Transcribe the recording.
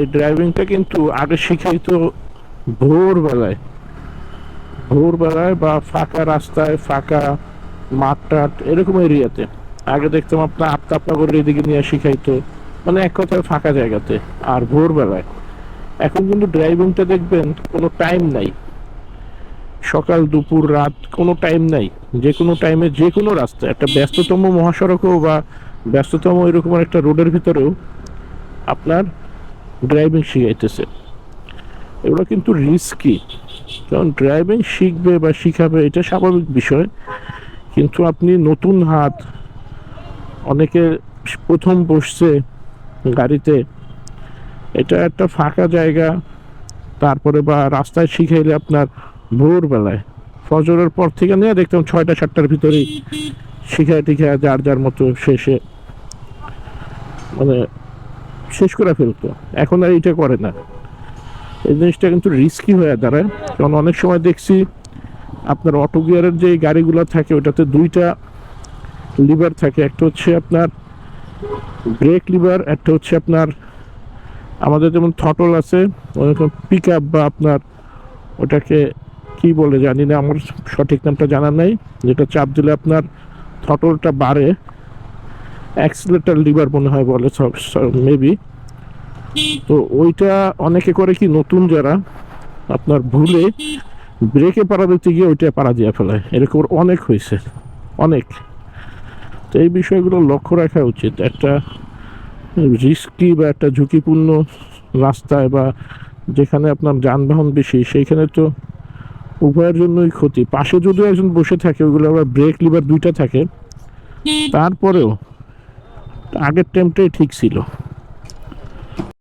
এই ড্রাইভিংটা কিন্তু আগে শিখাইতো ভোরবেলায়। ভোরবেলায় বা ফাঁকা রাস্তায়, ফাঁকা মাঠ টাট এরকম এরিয়াতে। আগে দেখতাম আপনার আফতাবনগরের এদিকে নিয়ে শিখাইতো। মানে এক কথায় ফাঁকা জায়গাতে, আর ভোরবেলায়। এখন কিন্তু ড্রাইভিংটা দেখবেন কোনো টাইম নাই। সকাল, দুপুর, রাত কোনো টাইম নাই। যে কোনো টাইমে যে কোনো রাস্তায়, একটা ব্যস্ততম মহাসড়কও বা ব্যস্ততম এরকম একটা রোডের ভিতরেও আপনার ড্রাইভিং শিখাইতেছে। এগুলো কিন্তু রিস্কি কারণ ড্রাইভিং শিখবে বা শিখাবে, এটা স্বাভাবিক বিষয়। কিন্তু আপনি নতুন হাত, অনেকে প্রথম বসছে গাড়িতে, এটা একটা ফাঁকা জায়গা, তারপরে বা রাস্তায় শিখাইলে আপনার ভোরবেলায়। ফজরের পর থেকে নিয়ে দেখতাম ছয়টা, সাতটার ভিতরেই শিখায় টিখায় যার যার মতো শেষে। মানে শেষ করে ফেলতো। এখন আর এটা করে না। এই জিনিসটা কিন্তু রিস্কি হয়ে দাঁড়ায়। কারণ অনেক সময় দেখছি আপনার অটো গিয়ারের যে গাড়িগুলো থাকে, ওটাতে দুইটা লিভার থাকে। একটা হচ্ছে আপনার ব্রেক লিভার একটা হচ্ছে আপনার আমাদের যেমন থটল আছে ওরকম পিক আপ বা আপনার ওটাকে কি বলে জানি না, আমার সঠিক নামটা জানা নাই, যেটা চাপ দিলে আপনার থটলটা বাড়ে। অ্যাক্সিলেটার লিভার মনে হয় বলে মেবি তো ওইটা অনেকে করে কি, নতুন যারা আপনার ভুলে ব্রেকে পাড়া দিতে গিয়ে ওইটা পাড়া দিয়ে ফেলায় এরকম অনেক হয়েছে, অনেক। তো এই বিষয়গুলো লক্ষ্য রাখা উচিত। একটা রিস্কি বা একটা ঝুঁকিপূর্ণ রাস্তায় বা যেখানে আপনার যানবাহন বেশি, সেইখানে তো উভয়ের জন্যই ক্ষতি। পাশে যদিও একজন বসে থাকে, ওইগুলো আবার ব্রেক লিভার দুইটা থাকে, তারপরেও আগের টাইমটাই ঠিক ছিল।